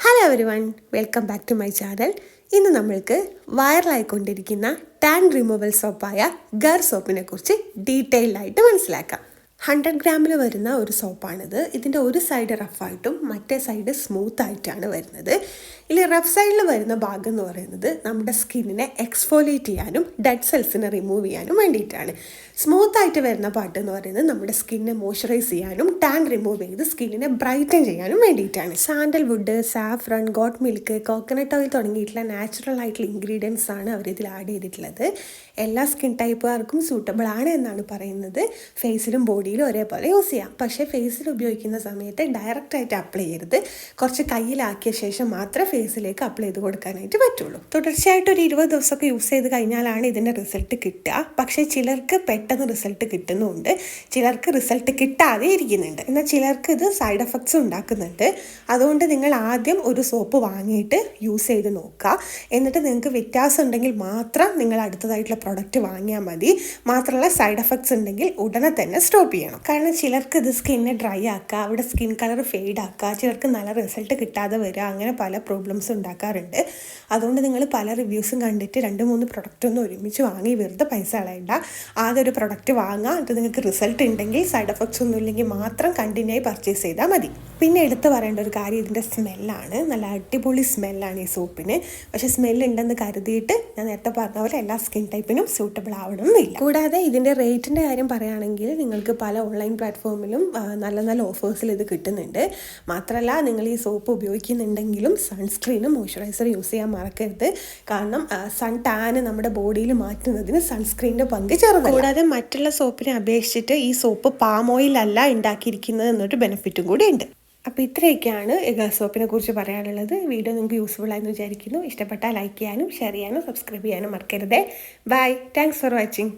Hello every one welcome back to my channel ഇന്ന് നമ്മൾക്ക് വൈറലായിക്കൊണ്ടിരിക്കുന്ന tan removal സോപ്പായ ഗർ സോപ്പിനെ കുറിച്ച് ഡീറ്റെയിൽഡായിട്ട് മനസ്സിലാക്കാം. ഹൺഡ്രഡ് ഗ്രാമിൽ വരുന്ന ഒരു സോപ്പാണിത്. ഇതിന്റെ ഒരു സൈഡ് റഫായിട്ടും മറ്റേ സൈഡ് സ്മൂത്ത് ആയിട്ടാണ് വരുന്നത്. ഇതിൽ റഫ് സൈഡിൽ വരുന്ന ഭാഗം എന്ന് പറയുന്നത് നമ്മുടെ സ്കിന്നിനെ എക്സ്ഫോലേറ്റ് ചെയ്യാനും ഡെഡ് സെൽസിനെ റിമൂവ് ചെയ്യാനും വേണ്ടിയിട്ടാണ്. സ്മൂത്ത് ആയിട്ട് വരുന്ന പാട്ട് എന്ന് പറയുന്നത് നമ്മുടെ സ്കിന്നെ മോയ്സ്ചറൈസ് ചെയ്യാനും ടാൻ റിമൂവ് ചെയ്ത് സ്കിന്നിനെ ബ്രൈറ്റൻ ചെയ്യാനും വേണ്ടിയിട്ടാണ്. Sandalwood saffron goat milk coconut oil തുടങ്ങിയിട്ടുള്ള നാച്ചുറൽ ആയിട്ടുള്ള ഇൻഗ്രീഡിയൻസ് ആണ് അവർ ഇതിൽ ആഡ് ചെയ്തിട്ടുള്ളത്. എല്ലാ സ്കിൻ ടൈപ്പുകാർക്കും സൂട്ടബിൾ ആണ് എന്നാണ് പറയുന്നത്. ഫേസിലും ബോഡിയിലും ഒരേപോലെ യൂസ് ചെയ്യാം. പക്ഷേ ഫേസിൽ ഉപയോഗിക്കുന്ന സമയത്ത് ഡയറക്റ്റായിട്ട് അപ്ലൈ ചെയ്യരുത്. കുറച്ച് കയ്യിലാക്കിയ ശേഷം മാത്രമേ ഫേസിലേക്ക് അപ്ലൈ ചെയ്ത് കൊടുക്കാനായിട്ട് പറ്റുള്ളൂ. തുടർച്ചയായിട്ട് ഒരു ഇരുപത് ദിവസമൊക്കെ യൂസ് ചെയ്ത് കഴിഞ്ഞാലാണ് ഇതിന്റെ റിസൾട്ട് കിട്ടുക. പക്ഷേ ചിലർക്ക് പെട്ടെന്ന് റിസൾട്ട് കിട്ടുന്നുണ്ട്. ചിലർക്ക് റിസൾട്ട് കിട്ടാതെ ഇരിക്കുന്നുണ്ട്. എന്നാൽ ചിലർക്ക് ഇത് സൈഡ് എഫക്ട്സ് ഉണ്ടാക്കുന്നുണ്ട്. അതുകൊണ്ട് നിങ്ങൾ ആദ്യം ഒരു സോപ്പ് വാങ്ങിയിട്ട് യൂസ് ചെയ്ത് നോക്കുക. എന്നിട്ട് നിങ്ങൾക്ക് വ്യത്യാസം ഉണ്ടെങ്കിൽ മാത്രം നിങ്ങൾ അടുത്തതായിട്ടുള്ള പ്രൊഡക്റ്റ് വാങ്ങിയാൽ മതി. മാത്രമല്ല സൈഡ് എഫക്ട്സ് ഉണ്ടെങ്കിൽ ഉടനെ തന്നെ സ്റ്റോപ്പ് ചെയ്യണം കാരണം ചിലർക്ക് ഇത് സ്കിന്നെ ഡ്രൈ ആക്കുക അവിടെ സ്കിൻ കളർ ഫെയ്ഡ് ആക്കുക ചിലർക്ക് നല്ല റിസൾട്ട് കിട്ടാതെ വരിക അങ്ങനെ പല പ്രോബ്ലംസ് ഉണ്ടാക്കാറുണ്ട്. അതുകൊണ്ട് നിങ്ങൾ പല റിവ്യൂസും കണ്ടിട്ട് രണ്ട് മൂന്ന് പ്രൊഡക്റ്റ് ഒന്നും ഒരുമിച്ച് വാങ്ങി വെറുതെ പൈസ കളയണ്ട. ആദ്യം ഒരു പ്രൊഡക്റ്റ് വാങ്ങുക എന്നിട്ട് നിങ്ങൾക്ക് റിസൾട്ട് ഉണ്ടെങ്കിൽ സൈഡ് എഫക്ട്സ് ഒന്നും ഇല്ലെങ്കിൽ മാത്രം കണ്ടിന്യൂ ആയി പർച്ചേസ് ചെയ്താൽ മതി. പിന്നെ എടുത്തു പറയേണ്ട ഒരു കാര്യം ഇതിന്റെ സ്മെല്ലാണ്. നല്ല അടിപൊളി സ്മെല്ലാണ് ഈ സോപ്പിന്. പക്ഷെ സ്മെല്ലുണ്ടെന്ന് കരുതിയിട്ട് ഞാൻ നേരത്തെ പറഞ്ഞ പോലെ എല്ലാ സ്കിൻ ടൈപ്പിനും സ്യൂട്ടബിൾ ആവണമെന്നില്ല. കൂടാതെ ഇതിന്റെ റേറ്റിന്റെ കാര്യം പറയുകയാണെങ്കിൽ നിങ്ങൾക്ക് പല ഓൺലൈൻ പ്ലാറ്റ്ഫോമിലും നല്ല നല്ല ഓഫേഴ്സിൽ ഇത് കിട്ടുന്നുണ്ട്. മാത്രമല്ല നിങ്ങൾ ഈ സോപ്പ് ഉപയോഗിക്കുന്നുണ്ടെങ്കിലും സൺസ്ക്രീനും മോയ്സ്ചറൈസർ യൂസ് ചെയ്യാൻ മറക്കരുത്. കാരണം സൺ ടാന് നമ്മുടെ ബോഡിയിൽ മാറ്റുന്നതിന് സൺസ്ക്രീനിന്റെ പങ്ക് ചെറുതാണ് കൂടാതെ മറ്റുള്ള സോപ്പിനെ അപേക്ഷിച്ചിട്ട് ഈ സോപ്പ് പാം ഓയിൽ അല്ല ഉണ്ടാക്കിയിരിക്കുന്നത് എന്നൊരു ബെനിഫിറ്റും കൂടി ഉണ്ട്. അപ്പോൾ ഇത്രയൊക്കെയാണ് സോപ്പിനെ കുറിച്ച് പറയാനുള്ളത്. വീഡിയോ നിങ്ങൾക്ക് യൂസ്ഫുൾ ആയെന്ന് വിചാരിക്കുന്നു. ഇഷ്ടപ്പെട്ടാൽ ലൈക്ക് ചെയ്യാനും ഷെയർ ചെയ്യാനും സബ്സ്ക്രൈബ് ചെയ്യാനും മറക്കരുത്. ബൈ. Thanks for watching.